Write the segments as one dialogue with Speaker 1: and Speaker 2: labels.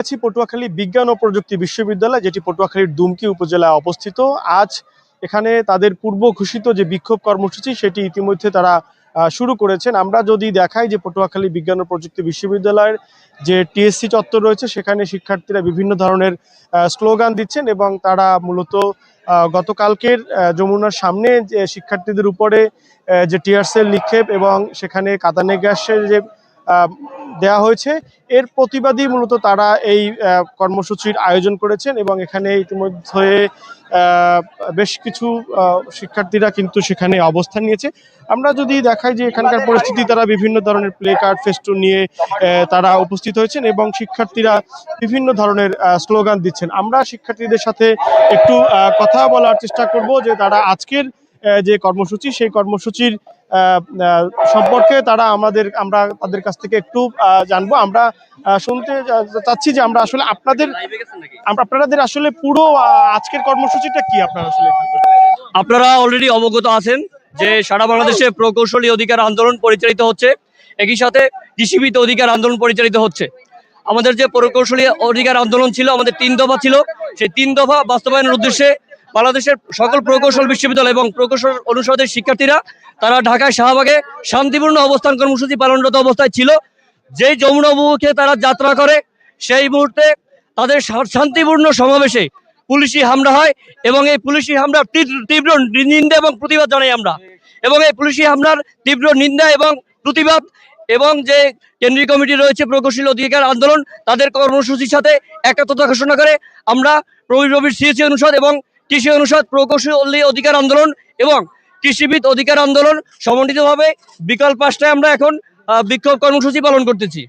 Speaker 1: আছি পটুয়াখালী বিজ্ঞান ও প্রযুক্তি বিশ্ববিদ্যালয়, যেটি পটুয়াখালীর দুমকি উপজেলায় অবস্থিত। আজ এখানে তাদের পূর্ব ঘোষিত যে বিক্ষোভ কর্মসূচি, সেটি ইতিমধ্যে তারা শুরু করেছেন। আমরা যদি দেখাই যে পটুয়াখালী বিজ্ঞান ও প্রযুক্তি বিশ্ববিদ্যালয়ের যে টিএসসি চত্বর রয়েছে, সেখানে শিক্ষার্থীরা বিভিন্ন ধরনের স্লোগান দিচ্ছেন এবং তারা মূলত গতকালকের যমুনার সামনে যে শিক্ষার্থীদের উপরে যে টিয়ারসেল নিক্ষেপ এবং সেখানে কাদানে গ্যাসের যে দেয়া হয়েছে। এর প্রতিবাদী মূলত তারা এই কর্মসূচির আয়োজন করেছেন এবং এখানে ইতিমধ্যে বেশ কিছু শিক্ষার্থীরা কিন্তু সেখানে অবস্থান নিয়েছে। আমরা যদি দেখাই যে এখানকার পরিস্থিতি, তারা বিভিন্ন ধরনের প্লে কার্ড, ফেস্টুন নিয়ে তারা উপস্থিত হয়েছেন এবং শিক্ষার্থীরা বিভিন্ন ধরনের স্লোগান দিচ্ছেন। আমরা শিক্ষার্থীদের সাথে একটু কথা বলার চেষ্টা করব যে তারা আজকের যে কর্মসূচি, সেই কর্মসূচির সম্পর্কে তারা আমাদের, আমরা তাদের কাছ থেকে একটু জানব। আমরা শুনতে চাচ্ছি যে আমরা আসলে আপনাদের আপনাদের আসলে পুরো আজকের কর্মসূচিটা কি আপনারা আসলে
Speaker 2: আপনারা অলরেডি অবগত আছেন যে সারা বাংলাদেশে প্রকৌশলী অধিকার আন্দোলন পরিচালিত হচ্ছে। একই সাথে কৃষিবিদ অধিকার আন্দোলন পরিচালিত হচ্ছে। আমাদের যে প্রকৌশলী অধিকার আন্দোলন ছিল, আমাদের তিন দফা ছিল। সেই তিন দফা বাস্তবায়নের উদ্দেশ্যে বাংলাদেশের সকল প্রকৌশল বিশ্ববিদ্যালয় এবং প্রকৌশল অনুষদের শিক্ষার্থীরা, তারা ঢাকায় শাহবাগে শান্তিপূর্ণ অবস্থান কর্মসূচি পালনরত অবস্থায় ছিল। যেই যমুনা অভিমুখে তারা যাত্রা করে, সেই মুহূর্তে তাদের শান্তিপূর্ণ সমাবেশে পুলিশি হামলা হয় এবং এই পুলিশি হামলার তীব্র- নিন্দা এবং প্রতিবাদ জানাই আমরা। এবং এই পুলিশি হামলার তীব্র নিন্দা এবং প্রতিবাদ এবং যে কেন্দ্রীয় কমিটি রয়েছে প্রগতিশীল অধিকার আন্দোলন, তাদের কর্মসূচির সাথে একাত্মতা ঘোষণা করে আমরা প্রবীর রবির সিএসি অনুষদ এবং কৃষি অনুষদ, প্রকৌশলী অধিকার আন্দোলন এবং কৃষিবিদ অধিকার আন্দোলন সমন্বিতভাবে বিকাল পাঁচটায় আমরা এখন বিক্ষোভ কর্মসূচি পালন করতেছি।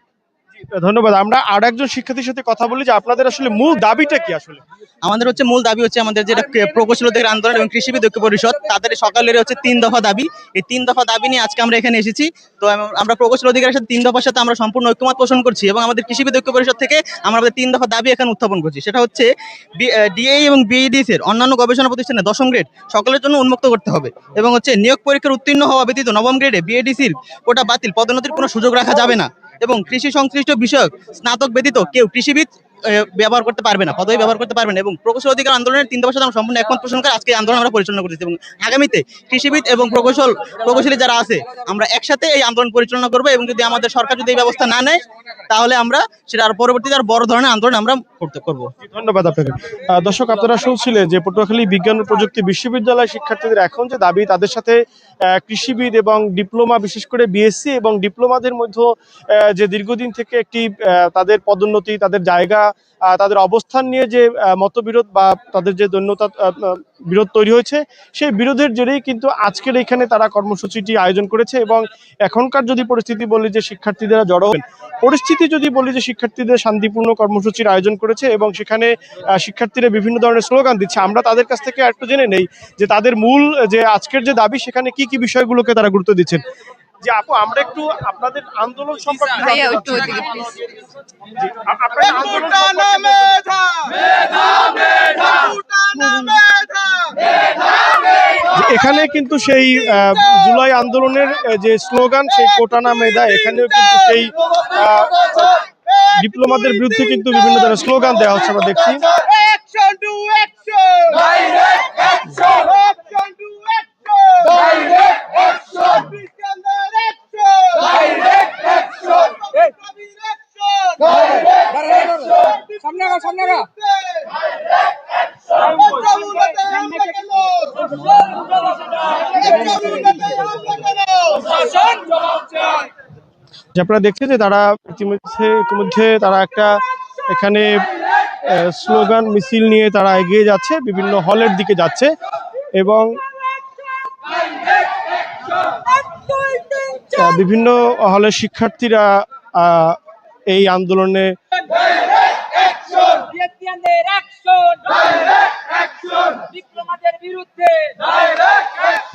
Speaker 1: ধন্যবাদ। আমরা আর একজন শিক্ষার্থীর সাথে কথা বলি যে আপনাদের আসলে মূল দাবিটা কি আসলে?
Speaker 3: আমাদের হচ্ছে মূল দাবি হচ্ছে আমাদের যেটা কে- প্রকৌশল অধিকার আন্দোলন এবং কৃষিবিদ ঐক্য পরিষদ, তাদের সকালের হচ্ছে তিন দফা দাবি। এই তিন দফা দাবি নিয়ে আজকে আমরা এখানে এসেছি। তো আমরা প্রকৌশল অধিকারের সাথে তিন দফার সাথে আমরা সম্পূর্ণ ঐক্যমত পোষণ করছি এবং আমাদের কৃষিবিদ ঐক্য পরিষদ থেকে আমরা আমাদের তিন দফা দাবি এখানে উত্থাপন করছি। সেটা হচ্ছে ডিএই এবং বিইডিস এর অন্যান্য গবেষণা প্রতিষ্ঠানে দশম গ্রেড সকলের জন্য উন্মুক্ত করতে হবে এবং হচ্ছে নিয়োগ পরীক্ষার উত্তীর্ণ হওয়া ব্যতীত নবম গ্রেডে বিএডিসির কোটা বাতিল পদোন্নতির কোনো সুযোগ রাখা যাবে না। এবং কৃষি সংশ্লিষ্ট বিষয়ক স্নাতক ব্যতীত কেউ কৃষিবিদ ব্যবহার করতে পারবে না, পদবি ব্যবহার করতে পারবে না এবং প্রকৌশল অধিকার আন্দোলনের তিন সাথে আমরা সম্পূর্ণ একমত পোষণ করে আজকে আন্দোলন আমরা পরিচালনা করতেছি এবং আগামীতে কৃষিবিদ এবং প্রকৌশল, প্রকৌশলী যারা আছে, আমরা একসাথে এই আন্দোলন পরিচালনা করব এবং যদি আমাদের সরকার যদি এই ব্যবস্থা না নেয়, তাহলে আমরা সেটা আর পরবর্তীতে আর বড় ধরনের আন্দোলন আমরা করতে করব।
Speaker 1: ধন্যবাদ আপনাকে। দর্শক, আপনারা শুনছিলেন যে পটুয়াখালী বিজ্ঞান ও প্রযুক্তি বিশ্ববিদ্যালয় শিক্ষার্থীদের এখন যে দাবি, তাদের সাথে কৃষিবিদ এবং ডিপ্লোমা, বিশেষ করে বিএসসি এবং ডিপ্লোমাদের মধ্যে যে দীর্ঘদিন থেকে একটি তাদের পদোন্নতি, তাদের জায়গা তাদের অবস্থান নিয়ে যে মতবিরোধ বা তাদের যে দৈন্যতা বিরোধ তৈরি হয়েছে, সেই বিরোধের জেরেই কিন্তু আজকের এখানে তারা কর্মসূচিটি আয়োজন করেছে এবং এখনকার যদি পরিস্থিতি বলি যে শিক্ষার্থীদের জড়ো হবেন, পরিস্থিতি যদি বলি যে শিক্ষার্থীদের শান্তিপূর্ণ কর্মসূচির আয়োজন করেছে এবং সেখানে শিক্ষার্থীরা বিভিন্ন ধরনের স্লোগান দিচ্ছে, আমরা তাদের কাছ থেকে একটু জেনে নেই যে তাদের মূল যে আজকের যে দাবি, সেখানে কি কি বিষয়গুলোকে তারা গুরুত্ব দিচ্ছেন। যে আপু আমরা একটু আপনাদের আন্দোলন সম্পর্কে এখানে কিন্তু সেই জুলাই আন্দোলনের যে স্লোগান সেই কোটানা মেধা এখানেও কিন্তু সেই ডিপ্লোমাদের বিরুদ্ধে কিন্তু বিভিন্ন ধরনের স্লোগান দেওয়া হচ্ছে আমরা দেখছি।
Speaker 4: সামনে আগা সামনে আগা
Speaker 1: আপনারা দেখছেন যে তারা ইতিমধ্যে ইতিমধ্যে তারা একটা এখানে স্লোগান, মিছিল নিয়ে তারা এগিয়ে যাচ্ছে, বিভিন্ন হলের দিকে যাচ্ছে এবং বিভিন্ন হলের শিক্ষার্থীরা এই আন্দোলনে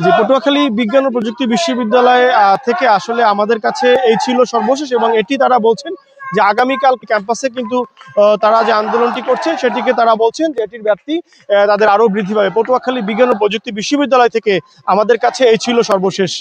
Speaker 1: যে পটুয়াখালী বিজ্ঞান ও প্রযুক্তি বিশ্ববিদ্যালয় থেকে আসলে আমাদের কাছে এই ছিল সর্বশেষ এবং এটি তারা বলছেন যে আগামীকাল ক্যাম্পাসে কিন্তু আহ, তারা যে আন্দোলনটি করছে সেটিকে তারা বলছেন যে এটির ব্যাপ্তি আহ, তাদের আরও বৃদ্ধি পাবে। পটুয়াখালী বিজ্ঞান ও প্রযুক্তি বিশ্ববিদ্যালয় থেকে আমাদের কাছে এই ছিল সর্বশেষ।